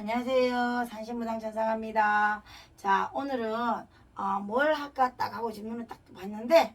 안녕하세요. 산신무당 전상합니다. 자, 오늘은 어, 뭘 할까 딱 하고 눈을 딱 봤는데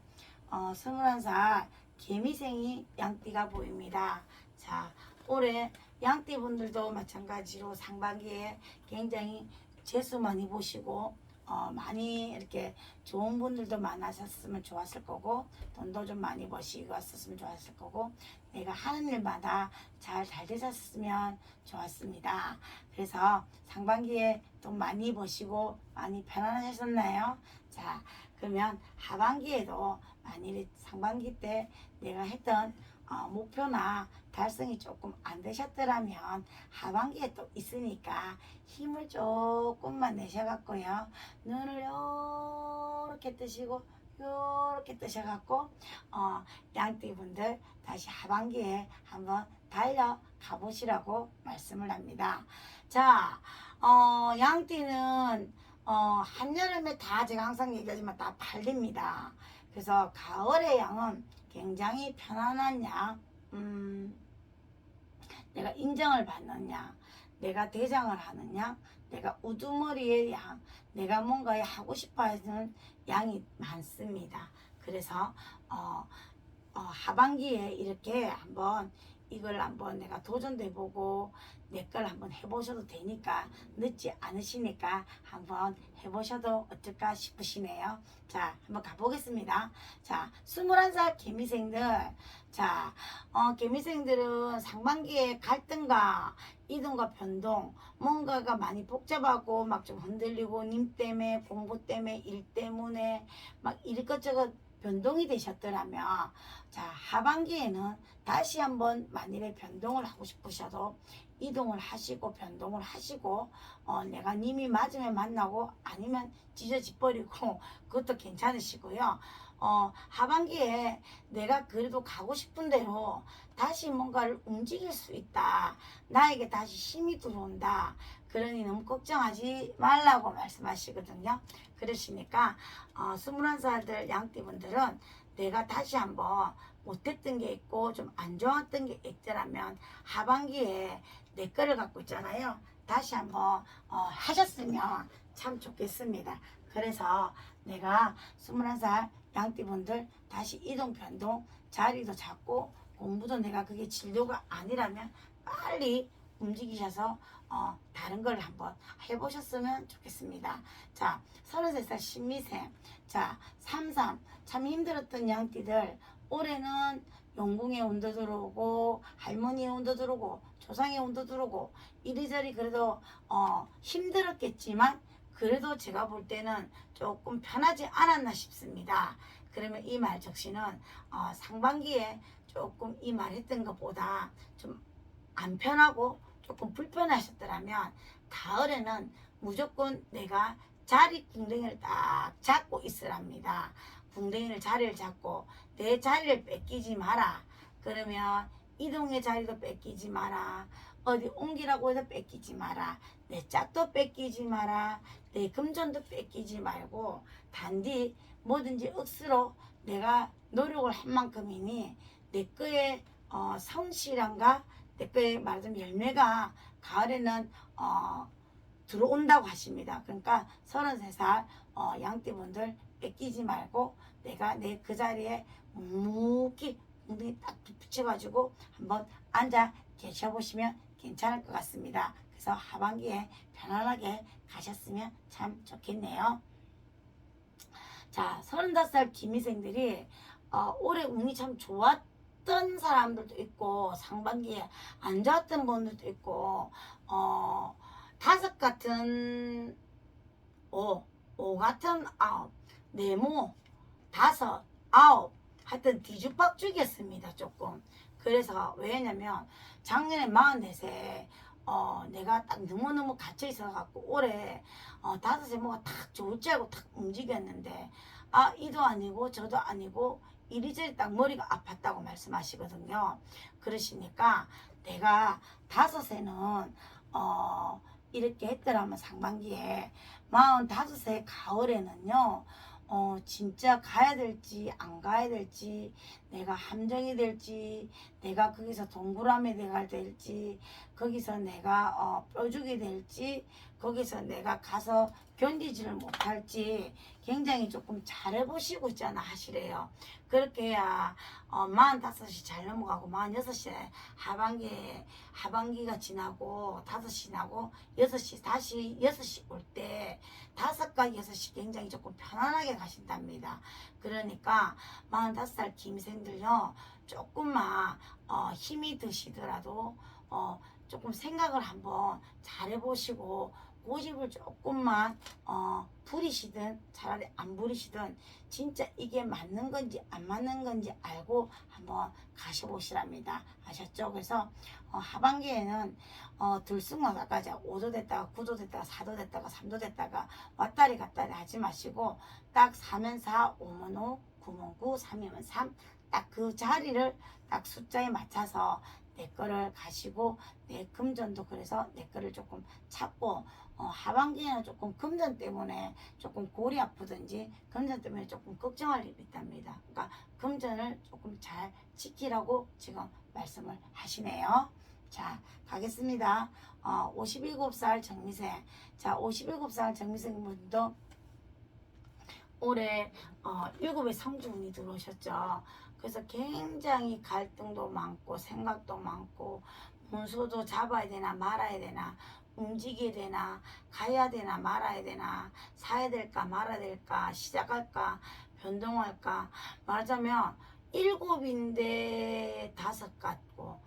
어, 21살 개미생이 양띠가 보입니다. 자, 올해 양띠 분들도 마찬가지로 상반기에 굉장히 재수 많이 보시고 어, 많이 이렇게 좋은 분들도 많으셨으면 좋았을 거고 돈도 좀 많이 버시고 좋았을 거고 내가 하는 일마다 잘 잘 되셨으면 좋았습니다. 그래서 상반기에 돈 많이 버시고 많이 편안하셨나요? 자 그러면 하반기에도 만일 상반기 때 내가 했던 어, 목표나 달성이 조금 안 되셨더라면 하반기에 또 있으니까 힘을 조금만 내셔갖고요 눈을 요렇게 뜨시고 요렇게 뜨셔갖고 어, 양띠분들 다시 하반기에 한번 달려 가보시라고 말씀을 합니다. 자, 어, 양띠는 어, 한여름에 다 제가 항상 얘기하지만 다 팔립니다. 그래서 가을의 양은 굉장히 편안한 양, 음, 내가 인정을 받는 양, 내가 대장을 하는 양, 내가 우두머리의 양, 내가 뭔가 하고 싶어 하는 양이 많습니다. 그래서 어, 어, 하반기에 이렇게 한번 이걸 한번 내가 도전도 해보고 내 걸 한번 해보셔도 되니까 늦지 않으시니까 한번 해보셔도 어떨까 싶으시네요. 자, 한번 가보겠습니다. 자, 21살 개미생들. 자, 어, 개미생들은 상반기에 갈등과 이동과 변동, 뭔가가 많이 복잡하고 막 좀 흔들리고 님 때문에 공부 때문에 일 때문에 막 이것저것 변동이 되셨더라면 자 하반기에는 다시 한번 만일에 변동을 하고 싶으셔도 이동을 하시고 변동을 하시고 어, 내가 님이 맞으면 만나고 아니면 찢어지 버리고 그것도 괜찮으시고요. 어, 하반기에 내가 그래도 가고 싶은 대로 다시 뭔가를 움직일 수 있다. 나에게 다시 힘이 들어온다. 그러니 너무 걱정하지 말라고 말씀하시거든요. 그러시니까 어, 21살들 양띠분들은 내가 다시 한번 못했던 게 있고 좀 안 좋았던 게 있더라면 하반기에 내 거를 갖고 있잖아요. 다시 한번 어, 하셨으면 참 좋겠습니다. 그래서 내가 21살 양띠분들 다시 이동 변동 자리도 잡고 공부도 내가 그게 진료가 아니라면 빨리 움직이셔서 어, 다른 걸 한번 해보셨으면 좋겠습니다. 자, 33살 신미생. 자, 33. 참 힘들었던 양띠들. 올해는 영궁의 운도 들어오고, 할머니의 운도 들어오고, 조상의 운도 들어오고, 이리저리 그래도, 어, 힘들었겠지만, 그래도 제가 볼 때는 조금 편하지 않았나 싶습니다. 그러면 이 말 적시는, 어, 상반기에 조금 이 말 했던 것보다 좀 안 편하고 조금 불편하셨더라면 가을에는 무조건 내가 자리 궁뎅이를 딱 잡고 있으랍니다. 궁뎅이를 자리를 잡고 내 자리를 뺏기지 마라. 그러면 이동의 자리도 뺏기지 마라. 어디 옮기라고 해서 뺏기지 마라. 내 짝도 뺏기지 마라. 내 금전도 뺏기지 말고 단디 뭐든지 억수로 내가 노력을 한 만큼이니 내 거에 어, 성실함과 내 거에 말하자면 열매가 가을에는 어, 들어온다고 하십니다. 그러니까 33살 어, 양띠분들 뺏기지 말고 내가 내 그 자리에 묵묵히 엉덩이 딱 붙여가지고 한번 앉아 계셔보시면 괜찮을 것 같습니다. 그래서 하반기에 편안하게 가셨으면 참 좋겠네요. 자, 35살 기미생들이 어, 올해 운이 참 좋았 던 사람들도 있고 상반기에 안 좋았던 분들도 있고 어, 다섯 같은 오, 오 같은 아홉, 네모, 다섯, 아홉 하여튼 뒤죽박죽이었습니다 조금. 그래서 왜냐면 작년에 44세 어, 내가 딱 너무너무 갇혀 있어갖고 올해 어, 다섯에 뭐가 탁 좋을 줄 알고 탁 움직였는데 아 이도 아니고 저도 아니고 이리저리 딱 머리가 아팠다고 말씀하시거든요. 그러시니까 내가 다섯에는 어, 이렇게 했더라면 상반기에 45세 가을에는요 어, 진짜 가야 될지 안 가야 될지 내가 함정이 될지 내가 거기서 동그라미 내가 될지 거기서 내가 어, 뼈죽이 될지 거기서 내가 가서 견디지를 못할지 굉장히 조금 잘해보시고 있잖아 하시래요. 그렇게 해야 어, 45이 잘 넘어가고 46시에 하반기에 하반기가 지나고 5시 지나고 6시 다시 6시 올 때 5과 6시 굉장히 조금 편안하게 가신답니다. 그러니까 45살 김생 들요 조금만 어, 힘이 드시더라도 어, 조금 생각을 한번 잘 해보시고 고집을 조금만 어, 부리시든 차라리 안 부리시든 진짜 이게 맞는 건지 안 맞는 건지 알고 한번 가셔보시랍니다. 아셨죠? 그래서 어, 하반기에는 어, 들쑥날쑥까지 5도 됐다가 9도 됐다가 4도 됐다가 3도 됐다가 왔다리 갔다리 하지 마시고 딱 4면 4, 5면 5, 9면 9, 3이면 3, 딱 그 자리를 딱 숫자에 맞춰서 내 거를 가시고 내 금전도 그래서 내 거를 조금 찾고 어, 하반기에는 조금 금전 때문에 조금 골이 아프든지 금전 때문에 조금 걱정할 일이 있답니다. 그러니까 금전을 조금 잘 지키라고 지금 말씀을 하시네요. 자, 가겠습니다. 어, 57살 정미생. 자, 57살 정미생 분도 올해 어, 7의 성주운이 들어오셨죠. 그래서 굉장히 갈등도 많고 생각도 많고 문서도 잡아야 되나 말아야 되나 움직여야 되나 가야 되나 말아야 되나 사야 될까 말아야 될까 시작할까 변동할까. 말하자면 일곱인데 다섯 같고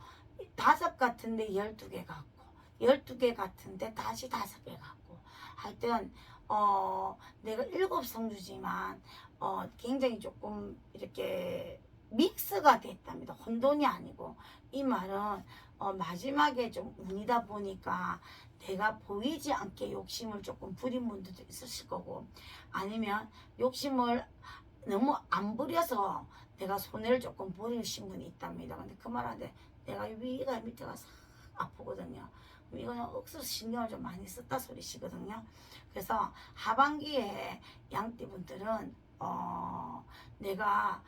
다섯 같은데 열두 개 같고 열두 개 같은데 다시 다섯 개 같고. 하여튼 어 내가 일곱 성주지만 어 굉장히 조금 이렇게 믹스가 됐답니다. 혼돈이 아니고 이 말은 어, 마지막에 좀 운이다 보니까 내가 보이지 않게 욕심을 조금 부린 분들도 있으실 거고 아니면 욕심을 너무 안 부려서 내가 손해를 조금 보이신 분이 있답니다. 근데 그 말한데 내가 위가 밑에가 싹 아프거든요. 이거는 억수로 신경을 좀 많이 썼다 소리시거든요. 그래서 하반기에 양띠분들은 어 내가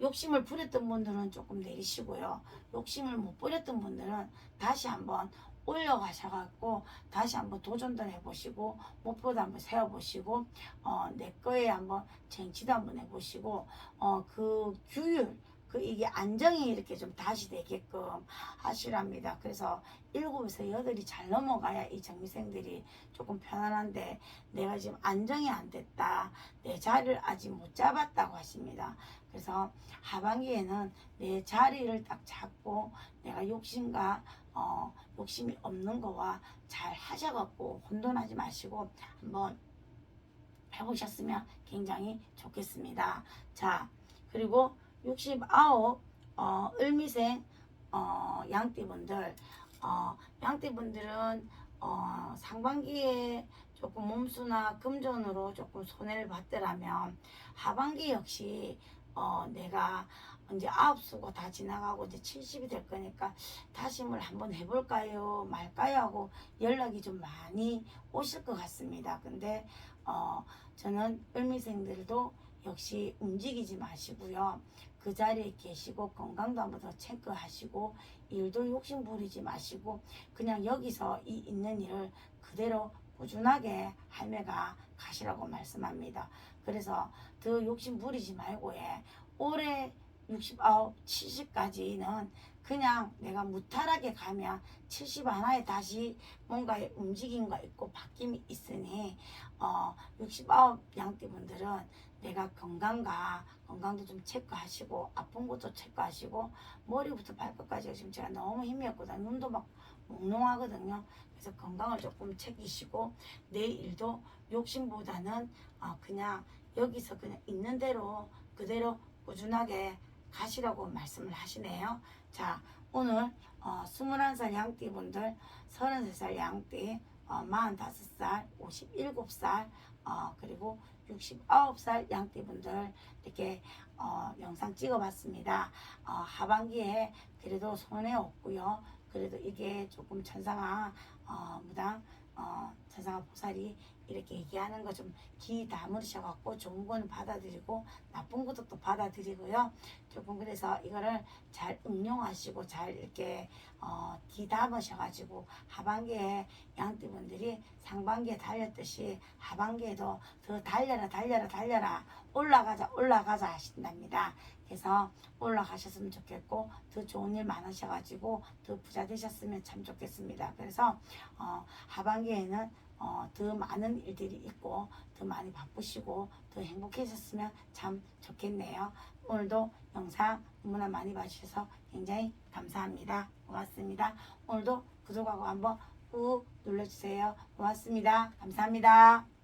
욕심을 부렸던 분들은 조금 내리시고요. 욕심을 못 부렸던 분들은 다시 한번 올려가셔갖고 다시 한번 도전도 해보시고 목표도 한번 세워보시고 어, 내 거에 한번 쟁취도 한번 해보시고 어, 그 규율 그 이게 안정이 이렇게 좀 다시 되게끔 하시랍니다. 그래서 일곱에서 여덟이 잘 넘어가야 이 정미생들이 조금 편안한데 내가 지금 안정이 안 됐다. 내 자리를 아직 못 잡았다고 하십니다. 그래서 하반기에는 내 자리를 딱 잡고 내가 욕심과 어, 욕심이 없는 거와 잘 하셔갖고 혼돈하지 마시고 한번 해보셨으면 굉장히 좋겠습니다. 자, 그리고 69 어, 을미생 어, 양띠분들 어, 양띠분들은 어, 상반기에 조금 몸수나 금전으로 조금 손해를 받더라면 하반기 역시 어, 내가 이제 아홉 수고 다 지나가고 이제 70이 될 거니까 다짐을 한번 해볼까요 말까요 하고 연락이 좀 많이 오실 것 같습니다. 근데 어, 저는 을미생들도 역시 움직이지 마시고요. 그 자리에 계시고 건강도 한번 더 체크하시고 일도 욕심 부리지 마시고 그냥 여기서 이 있는 일을 그대로 꾸준하게 할매가 가시라고 말씀합니다. 그래서 더 욕심 부리지 말고 해. 올해 69, 70까지는 그냥 내가 무탈하게 가면 70 하나에 다시 뭔가의 움직임과 있고 바뀜이 있으니 어, 69 양띠분들은 내가 건강과 건강도 좀 체크하시고 아픈 것도 체크하시고 머리부터 발끝까지 지금 제가 너무 힘이 없거든요. 눈도 막 몽롱하거든요. 그래서 건강을 조금 챙기시고 내 일도 욕심보다는 어, 그냥 여기서 그냥 있는 대로 그대로 꾸준하게 가시라고 말씀을 하시네요. 자, 오늘 어, 21살 양띠분들, 33살 양띠, 어, 45살, 57살, 어, 그리고 69살 양띠분들 이렇게 어, 영상 찍어봤습니다. 어, 하반기에 그래도 손해 없고요. 그래도 이게 조금 천상아 어, 무당 어, 천상아 보살이 이렇게 얘기하는 거 좀 귀 다물으셔갖고 좋은 거는 받아들이고 나쁜 것도 또 받아들이고요. 조금 그래서 이거를 잘 응용하시고 잘 이렇게 어, 귀 담으셔가지고 하반기에 양띠분들이 상반기에 달렸듯이 하반기에도 더 달려라 달려라 달려라 올라가자 올라가자 하신답니다. 그래서 올라가셨으면 좋겠고 더 좋은 일 많으셔가지고 더 부자 되셨으면 참 좋겠습니다. 그래서 어, 하반기에는 어, 더 많은 일들이 있고 더 많이 바쁘시고 더 행복해졌으면 참 좋겠네요. 오늘도 영상 너무나 많이 봐주셔서 굉장히 감사합니다. 고맙습니다. 오늘도 구독하고 한번 꾹 눌러주세요. 고맙습니다. 감사합니다.